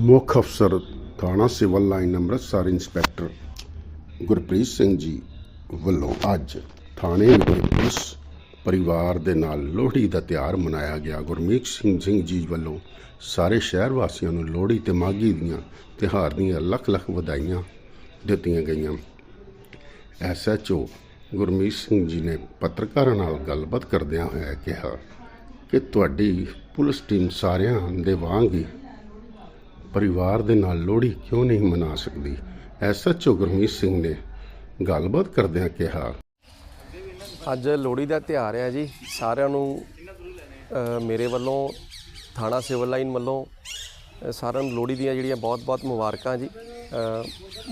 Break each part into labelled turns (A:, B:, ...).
A: ਮੁੱਖ ਅਫਸਰ ਥਾਣਾ civil line Amritsar, inspector Gurpreet Singh ji ਵੱਲੋਂ ਅੱਜ ਥਾਣੇ ਵਿਖੇ ਪੁਲਿਸ ਪਰਿਵਾਰ ਦੇ ਨਾਲ ਲੋਹੜੀ ਦਾ ਤਿਉਹਾਰ ਮਨਾਇਆ ਗਿਆ। ਗੁਰਮੀਤ ਸਿੰਘ ਸਿੰਘ ਜੀ ਵੱਲੋਂ ਸਾਰੇ ਸ਼ਹਿਰ ਵਾਸੀਆਂ ਨੂੰ ਲੋਹੜੀ ਤੇ ਮਾਘੀ ਦੀਆਂ ਤਿਉਹਾਰ ਦੀਆਂ ਲੱਖ ਲੱਖ ਵਧਾਈਆਂ ਦਿੱਤੀਆਂ ਗਈਆਂ। ਐਸਐਚਓ ਗੁਰਮੀਤ ਸਿੰਘ ਜੀ ਨੇ ਪੱਤਰਕਾਰਾਂ ਨਾਲ ਗੱਲਬਾਤ ਕਰਦਿਆਂ ਹੋਇਆ ਕਿਹਾ ਕਿ ਤੁਹਾਡੀ ਪੁਲਿਸ ਟੀਮ ਸਾਰਿਆਂ ਦੇ ਵਾਂਗ ਹੀ ਪਰਿਵਾਰ ਦੇ ਨਾਲ ਲੋਹੜੀ ਕਿਉਂ ਨਹੀਂ ਮਨਾ ਸਕਦੀ? ਐਸਐਚਓ ਗੁਰਮੀਤ ਸਿੰਘ ਨੇ ਗੱਲਬਾਤ ਕਰਦਿਆਂ ਕਿਹਾ।
B: ਅੱਜ ਲੋਹੜੀ ਦਾ ਤਿਉਹਾਰ ਹੈ ਜੀ। ਸਾਰਿਆਂ ਨੂੰ ਮੇਰੇ ਵੱਲੋਂ, ਥਾਣਾ ਸਿਵਲ ਲਾਈਨ ਵੱਲੋਂ ਸਾਰਿਆਂ ਨੂੰ ਲੋਹੜੀ ਦੀਆਂ ਜਿਹੜੀਆਂ ਬਹੁਤ-ਬਹੁਤ ਮੁਬਾਰਕਾਂ ਜੀ।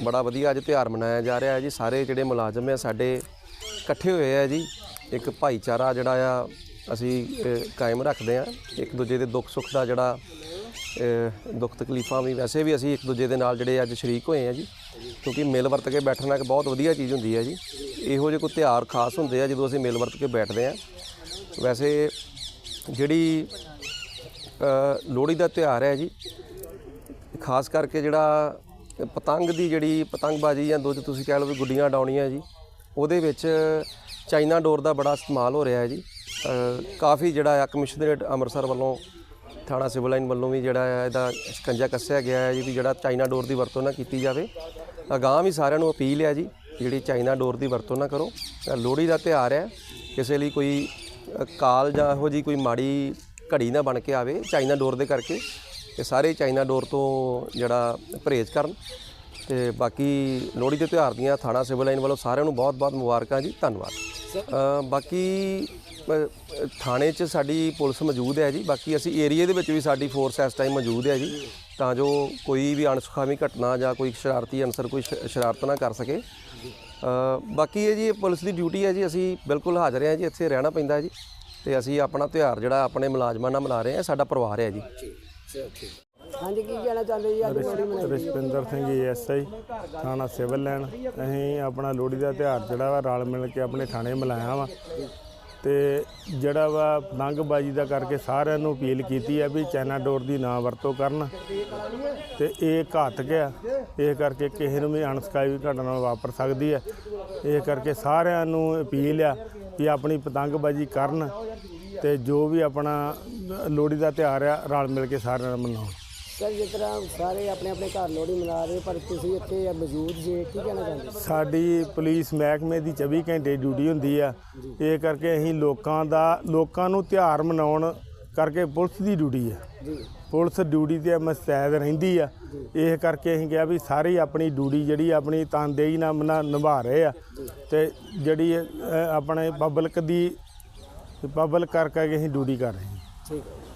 B: ਬੜਾ ਵਧੀਆ ਅੱਜ ਤਿਉਹਾਰ ਮਨਾਇਆ ਜਾ ਰਿਹਾ ਹੈ ਜੀ। ਸਾਰੇ ਜਿਹੜੇ ਮੁਲਾਜ਼ਮ ਆ ਸਾਡੇ ਇਕੱਠੇ ਹੋਏ ਆ ਜੀ। ਇੱਕ ਭਾਈਚਾਰਾ ਜਿਹੜਾ ਆ, ਅਸੀਂ ਕਾਇਮ ਰੱਖਦੇ ਆ ਇੱਕ ਦੂਜੇ ਦੇ ਦੁੱਖ ਸੁੱਖ ਦਾ ਜਿਹੜਾ ਦੁੱਖ ਤਕਲੀਫਾਂ ਵੀ ਵੈਸੇ ਵੀ ਅਸੀਂ ਇੱਕ ਦੂਜੇ ਦੇ ਨਾਲ ਜਿਹੜੇ ਅੱਜ ਸ਼ਰੀਕ ਹੋਏ ਆ ਜੀ। ਕਿਉਂਕਿ ਮਿਲ ਵਰਤ ਕੇ ਬੈਠਣਾ ਇੱਕ ਬਹੁਤ ਵਧੀਆ ਚੀਜ਼ ਹੁੰਦੀ ਹੈ ਜੀ। ਇਹੋ ਜਿਹੇ ਕੋਈ ਤਿਉਹਾਰ ਖਾਸ ਹੁੰਦੇ ਆ ਜਦੋਂ ਅਸੀਂ ਮਿਲ ਵਰਤ ਕੇ ਬੈਠਦੇ ਆ ਵੈਸੇ ਜਿਹੜੀ ਲੋਹੜੀ ਦਾ ਤਿਉਹਾਰ ਹੈ ਜੀ, ਖਾਸ ਕਰਕੇ ਜਿਹੜਾ ਪਤੰਗ ਦੀ ਜਿਹੜੀ ਪਤੰਗਬਾਜ਼ੀ ਜਾਂ ਦੁੱਧ ਤੁਸੀਂ ਕਹਿ ਲਓ ਵੀ ਗੁੱਡੀਆਂ ਡਾਉਣੀਆਂ ਜੀ, ਉਹਦੇ ਵਿੱਚ ਚਾਈਨਾ ਡੋਰ ਦਾ ਬੜਾ ਇਸਤੇਮਾਲ ਹੋ ਰਿਹਾ ਹੈ ਜੀ। ਕਾਫੀ ਜਿਹੜਾ ਆ ਕਮਿਸ਼ਨਰੇਟ ਅੰਮ੍ਰਿਤਸਰ ਵੱਲੋਂ ਥਾਣਾ ਸਿਵਲ ਲਾਈਨ ਵੱਲੋਂ ਵੀ ਜਿਹੜਾ ਹੈ ਇਹਦਾ ਸ਼ਿਕੰਜਾ ਕੱਸਿਆ ਗਿਆ ਹੈ ਜੀ ਵੀ ਜਿਹੜਾ ਚਾਈਨਾ ਡੋਰ ਦੀ ਵਰਤੋਂ ਨਾ ਕੀਤੀ ਜਾਵੇ। ਅਗਾਂਹ ਵੀ ਸਾਰਿਆਂ ਨੂੰ ਅਪੀਲ ਹੈ ਜੀ ਜਿਹੜੀ ਚਾਈਨਾ ਡੋਰ ਦੀ ਵਰਤੋਂ ਨਾ ਕਰੋ। ਲੋਹੜੀ ਦਾ ਤਿਉਹਾਰ ਹੈ। ਕਿਸੇ ਲਈ ਕੋਈ ਕਾਲ ਜਾਂ ਇਹੋ ਜੀ ਕੋਈ ਮਾੜੀ ਘੜੀ ਨਾ ਬਣ ਕੇ ਆਵੇ ਚਾਈਨਾ ਡੋਰ ਦੇ ਕਰਕੇ ਤੇ ਸਾਰੇ ਚਾਈਨਾ ਡੋਰ ਤੋਂ ਜਿਹੜਾ ਪਰਹੇਜ਼ ਕਰਨ। ਤੇ ਬਾਕੀ ਲੋਹੜੀ ਦੇ ਤਿਉਹਾਰ ਦੀਆਂ ਥਾਣਾ ਸਿਵਲ ਲਾਈਨ ਵੱਲੋਂ ਸਾਰਿਆਂ ਨੂੰ ਬਹੁਤ-ਬਹੁਤ ਮੁਬਾਰਕਾਂ ਜੀ ਧੰਨਵਾਦ। ਬਾਕੀ ਥਾਣੇ 'ਚ ਸਾਡੀ ਪੁਲਿਸ ਮੌਜੂਦ ਹੈ ਜੀ ਬਾਕੀ ਅਸੀਂ ਏਰੀਏ ਦੇ ਵਿੱਚ ਵੀ ਸਾਡੀ ਫੋਰਸ ਇਸ ਟਾਈਮ ਮੌਜੂਦ ਹੈ ਜੀ ਤਾਂ ਜੋ ਕੋਈ ਵੀ ਅਣਸੁਖਾਵੀ ਘਟਨਾ ਜਾਂ ਕੋਈ ਸ਼ਰਾਰਤੀ ਅਨਸਰ ਕੋਈ ਸ਼ਰਾਰਤ ਨਾ ਕਰ ਸਕੇ। ਬਾਕੀ ਇਹ ਜੀ ਪੁਲਿਸ ਦੀ ਡਿਊਟੀ ਹੈ ਜੀ ਅਸੀਂ ਬਿਲਕੁਲ ਹਾਜ਼ਰ ਹਾਂ ਜੀ ਇੱਥੇ ਰਹਿਣਾ ਪੈਂਦਾ ਜੀ ਤੇ ਅਸੀਂ ਆਪਣਾ ਤਿਉਹਾਰ ਜਿਹੜਾ ਆਪਣੇ ਮੁਲਾਜ਼ਮਾਂ ਨਾਲ ਮਨਾ ਰਹੇ ਹਾਂ ਸਾਡਾ ਪਰਿਵਾਰ ਹੈ ਜੀ।
C: ਹਾਂਜੀ ਕੀ ਕਹਿਣਾ ਚਾਹੁੰਦੇ ਜੀ? ਅੱਜ ਲੋਹੜੀ ਮਨਾਈ
D: ਰਸ਼ਪਿੰਦਰ ਸਿੰਘ ਐਸਆਈ ਥਾਣਾ ਸਿਵਲ ਲਾਈਨ ਅਸੀਂ ਆਪਣਾ ਲੋਹੜੀ ਦਾ ਤਿਉਹਾਰ ਜਿਹੜਾ ਵਾ ਰਲ ਮਿਲ ਕੇ ਆਪਣੇ ਥਾਣੇ ਮਨਾਇਆ ਵਾ। ਤੇ ਜਿਹੜਾ ਵਾ ਪਤੰਗਬਾਜ਼ੀ ਦਾ ਕਰਕੇ ਸਾਰਿਆਂ ਨੂੰ ਅਪੀਲ ਕੀਤੀ ਹੈ ਵੀ ਚਾਈਨਾ ਡੋਰ ਦੀ ਨਾ ਵਰਤੋਂ ਕਰਨ। ਤੇ ਇਹ ਘਾਤਕ ਆ। ਇਹ ਕਰਕੇ ਕਿਸੇ ਨੂੰ ਵੀ ਅਣਸਕਾਈ ਵੀ ਘਟਨਾ ਵਾਪਰ ਸਕਦੀ ਹੈ ਇਹ ਕਰਕੇ ਸਾਰਿਆਂ ਨੂੰ ਅਪੀਲ ਆ ਵੀ ਆਪਣੀ ਪਤੰਗਬਾਜ਼ੀ ਕਰਨ ਤੇ ਜੋ ਵੀ ਆਪਣਾ ਲੋਹੜੀ ਦਾ ਤਿਉਹਾਰ ਆ ਰਲ ਮਿਲ ਕੇ ਸਾਰਿਆਂ ਨਾਲ ਮਨਾਉਣ
C: ਸਰ ਜਿਸ ਤਰ੍ਹਾਂ ਸਾਰੇ ਆਪਣੇ ਆਪਣੇ ਘਰ ਲੋਹੜੀ ਮਨਾ ਰਹੇ ਪਰ ਤੁਸੀਂ ਇੱਥੇ ਮੌਜੂਦ ਜੇ ਕੀ ਕਹਿਣਾ ਚਾਹੁੰਦੇ
D: ਸਾਡੀ ਪੁਲਿਸ ਮਹਿਕਮੇ ਦੀ 24 ਘੰਟੇ ਡਿਊਟੀ ਹੁੰਦੀ ਆ। ਇਹ ਕਰਕੇ ਅਸੀਂ ਲੋਕਾਂ ਦਾ ਲੋਕਾਂ ਨੂੰ ਤਿਉਹਾਰ ਮਨਾਉਣ ਕਰਕੇ ਪੁਲਿਸ ਦੀ ਡਿਊਟੀ ਆ। ਪੁਲਿਸ ਡਿਊਟੀ ਤੇ ਮਸਤੈਦ ਰਹਿੰਦੀ ਆ। ਇਹ ਕਰਕੇ ਅਸੀਂ ਕਿਹਾ ਵੀ ਸਾਰੀ ਆਪਣੀ ਡਿਊਟੀ ਜਿਹੜੀ ਆਪਣੀ ਤਨਦੇਹੀ ਨਾਲ ਮਨਾ- ਨਿਭਾ ਰਹੇ ਆ। ਤੇ ਜਿਹੜੀ ਆਪਣੇ ਪਬਲਿਕ ਦੀ ਪਬਲਿਕ ਕਰਕੇ ਅਸੀਂ ਡਿਊਟੀ ਕਰ ਰਹੇ ਹਾਂ।
C: ਠੀਕ ਹੈ।